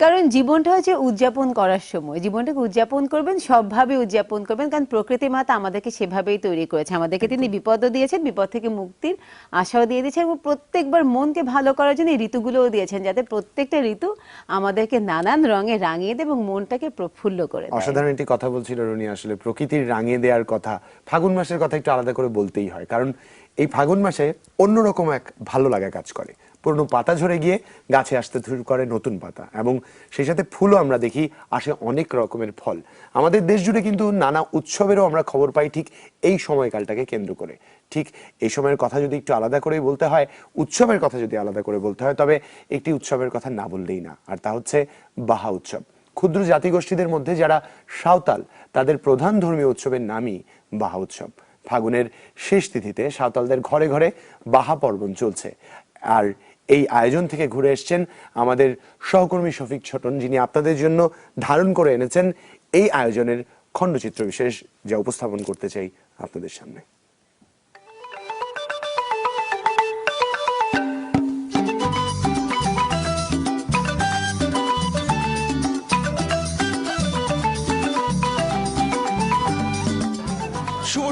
কারণ জীবনটা হচ্ছে উদযাপন করার সময়। জীবনটাকে উদযাপন করবেন সবভাবে উদযাপন করবেন কারণ প্রকৃতি মাতা আমাদেরকে সেভাবেই তৈরি করেছে। আমাদেরকে তিনি বিপদও দিয়েছেন বিপদ থেকে মুক্তির আশাও দিয়ে দিয়েছেন এবং প্রত্যেকবার মনকে ভালো করার জন্য এই ঋতুগুলোও দিয়েছেন যাতে প্রত্যেকটা ঋতু আমাদেরকে নানান রঙে রাঙিয়ে দেয় এবং মনটাকে প্রফুল্ল করে অসাধারণ একটি কথা বলছিল রনি আসলে প্রকৃতির রাঙিয়ে দেওয়ার কথা ফাগুন মাসের কথা একটু আলাদা করে বলতেই হয়। কারণ এই ফাগুন মাসে অন্যরকম এক ভালো লাগা কাজ করে। পুরনো পাতা ঝরে গিয়ে গাছে আসতে শুরু করে নতুন পাতা এবং সেই সাথে ফুলও আমরা দেখি আসে অনেক রকমের ফল। আমাদের দেশ জুড়ে কিন্তু নানা উৎসবেরও আমরা খবর পাই ঠিক এই সময়কালটাকে কেন্দ্র করে। ঠিক এই সময়ের কথা যদি একটু আলাদা করেই বলতে হয়, উৎসবের কথা যদি আলাদা করে বলতে হয়, তবে একটি উৎসবের কথা না বললেই না। আর তা হচ্ছে বাহা উৎসব। ক্ষুদ্র জাতিগোষ্ঠীদের মধ্যে যারা সাঁওতাল, তাদের প্রধান ধর্মীয় উৎসবের নামই বাহা উৎসব। ফাগুনের শেষ তিথিতে সাঁওতালদের ঘরে ঘরে বাহা পর্বণ চলছে। আর এই আয়োজন থেকে ঘুরে এসছেন আমাদের সহকর্মী শফিক ছোটন, যিনি আপনাদের জন্য ধারণ করে এনেছেন এই আয়োজনের খণ্ডচিত্র বিশেষ যা উপস্থাপন করতে চাই আপনাদের সামনে।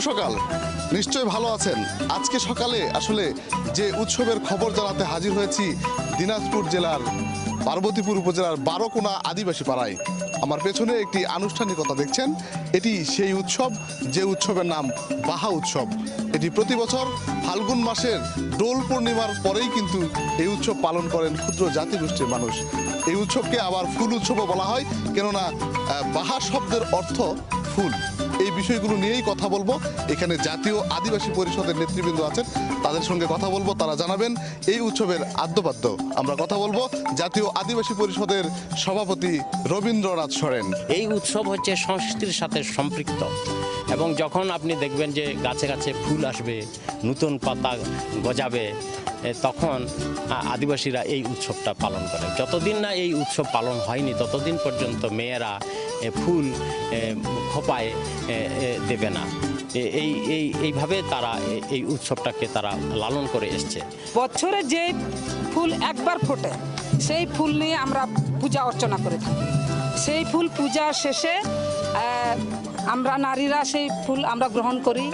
সকাল। নিশ্চয়ই ভালো আছেন। আজকে সকালে আসলে যে উৎসবের খবর জানাতে হাজির হয়েছি দিনাজপুর জেলার পার্বতীপুর উপজেলার বারোকোনা আদিবাসী পাড়ায়। আমার পেছনে একটি আনুষ্ঠানিকতা দেখছেন, এটি সেই উৎসব, যে উৎসবের নাম বাহা উৎসব। এটি প্রতি বছর ফাল্গুন মাসের দোল পূর্ণিমার পরেই কিন্তু এই উৎসব পালন করেন ক্ষুদ্র জাতিগোষ্ঠীর মানুষ। এই উৎসবকে আবার ফুল উৎসবও বলা হয়, কেননা বাহা শব্দের অর্থ ফুল। এই বিষয়গুলো নিয়েই কথা বলব। এখানে জাতীয় আদিবাসী পরিষদের নেতৃবৃন্দ আছেন। তাদের সঙ্গে কথা বলব, তারা জানাবেন এই উৎসবের আদ্যপাদ্য। আমরা কথা বলব জাতীয় আদিবাসী পরিষদের সভাপতি রবীন্দ্রনাথ সরেন। এই উৎসব হচ্ছে সংস্কৃতির সাথে সম্পৃক্ত। এবং যখন আপনি দেখবেন যে গাছে গাছে ফুল আসবে, নতুন পাতা গজাবে তখন আদিবাসীরা এই উৎসবটা পালন করে। যতদিন না এই উৎসব পালন হয়নি, ততদিন পর্যন্ত মেয়েরা ফুল খোপায় দেবে না। এই এই, এইভাবে তারা এই উৎসবটাকে তারা লালন করে এসছে। বছরে যে ফুল একবার ফোটে, সেই ফুল নিয়ে আমরা পূজা অর্চনা করে থাকি। সেই ফুল পূজা শেষে আমরা নারীরা সেই ফুল আমরা গ্রহণ করি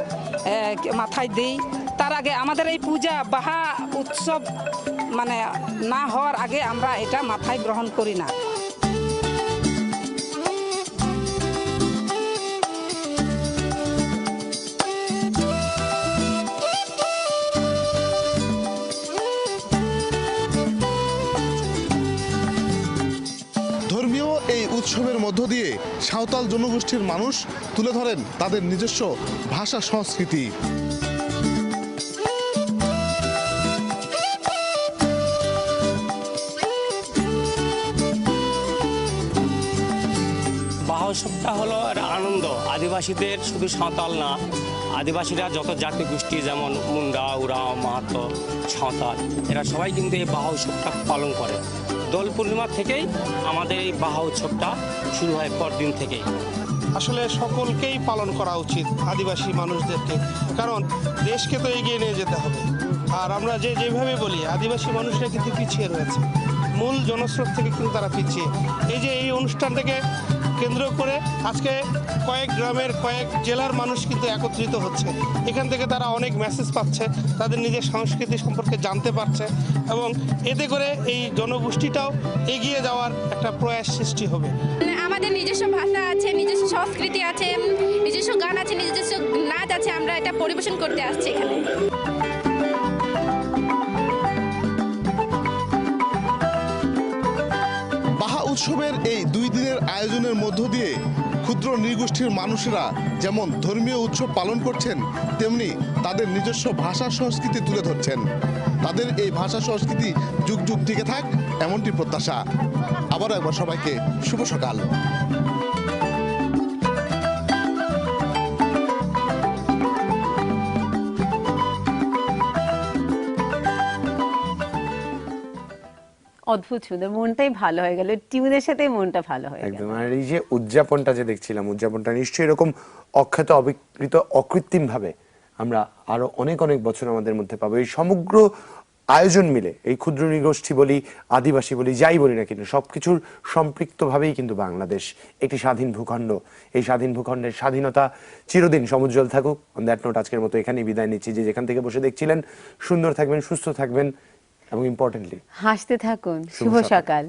মাথায় দিই। তার আগে আমাদের এই পূজা বাহা উৎসব মানে না হওয়ার আগে আমরা এটা মাথায় গ্রহণ করি না। এই উৎসবের মধ্য দিয়ে সাঁওতাল জনগোষ্ঠীর মানুষ তুলে ধরেন তাদের নিজস্ব ভাষা সংস্কৃতি। বাহা উৎসবটা হলো আনন্দ। আদিবাসীদের শুধু সাঁওতাল না আদিবাসীরা যত জাতি গোষ্ঠী, যেমন মুন্ডা উরাও মাহাতো সাঁওতাল এরা সবাই কিন্তু এই বাহা উৎসবটা পালন করে। দোল পূর্ণিমা থেকেই আমাদের এই বাহা উৎসবটা শুরু হয় পরদিন থেকেই। আসলে সকলকেই পালন করা উচিত আদিবাসী মানুষদেরকে, কারণ দেশকে তো এগিয়ে নিয়ে যেতে হবে। আর আমরা যে যেভাবে বলি, আদিবাসী মানুষরা কিন্তু পিছিয়ে রয়েছে। মূল জনস্রোত থেকে কিন্তু তারা পিছিয়ে। এই যে এই অনুষ্ঠানটাকে কেন্দ্র করে আজকে কয়েক গ্রামের কয়েক জেলার মানুষ কিন্তু একত্রিত হচ্ছে। এখান থেকে তারা অনেক মেসেজ পাচ্ছে, তাদের নিজের সংস্কৃতি সম্পর্কে জানতে পারছে এবং এতে করে এই জনগোষ্ঠীটাও এগিয়ে যাওয়ার একটা প্রয়াস সৃষ্টি হবে। মানে আমাদের নিজস্ব ভাষা আছে, নিজস্ব সংস্কৃতি আছে, নিজস্ব গান আছে, নিজস্ব নাচ আছে, আমরা এটা পরিবেশন করতে আসছি এখানে। উৎসবের এই দুই দিনের আয়োজনের মধ্য দিয়ে ক্ষুদ্র নৃগোষ্ঠীর মানুষেরা যেমন ধর্মীয় উৎসব পালন করছেন, তেমনি তাদের নিজস্ব ভাষা সংস্কৃতি তুলে ধরছেন। তাদের এই ভাষা সংস্কৃতি যুগ যুগ টিকে থাক, এমনটি প্রত্যাশা। আবার একবার সবাইকে শুভ সকাল। অদ্ভুত সুন্দর মনটাই ভালো হয়ে গেল টিউনের সাথে মনটা ভালো হয়ে গেল। একদম আর এই যে উদযাপনটা যে দেখছিলাম উদযাপনটা নিশ্চয়ই এরকম অখ্যাত অবিকৃত অকৃত্রিম ভাবে আমরা আরও অনেক অনেক বছর আমাদের মধ্যে পাবো। এই সমগ্র আয়োজন মিলে এই ক্ষুদ্র নৃগোষ্ঠী বলি আদিবাসী বলি যাই বলি না কিন্তু সবকিছুর সম্পৃক্তভাবেই কিন্তু বাংলাদেশ একটি স্বাধীন ভূখণ্ড। এই স্বাধীন ভূখণ্ডের স্বাধীনতা চিরদিন সমুজ্জ্বল থাকুক। অন দ্যাট নোট আজকের মতো এখানেই বিদায় নিচ্ছি। যে যেখান থেকে বসে দেখছিলেন সুন্দর থাকবেন সুস্থ থাকবেন। এবং ইম্পর্টেন্টলি হাসতে থাকুন শুভ। সকাল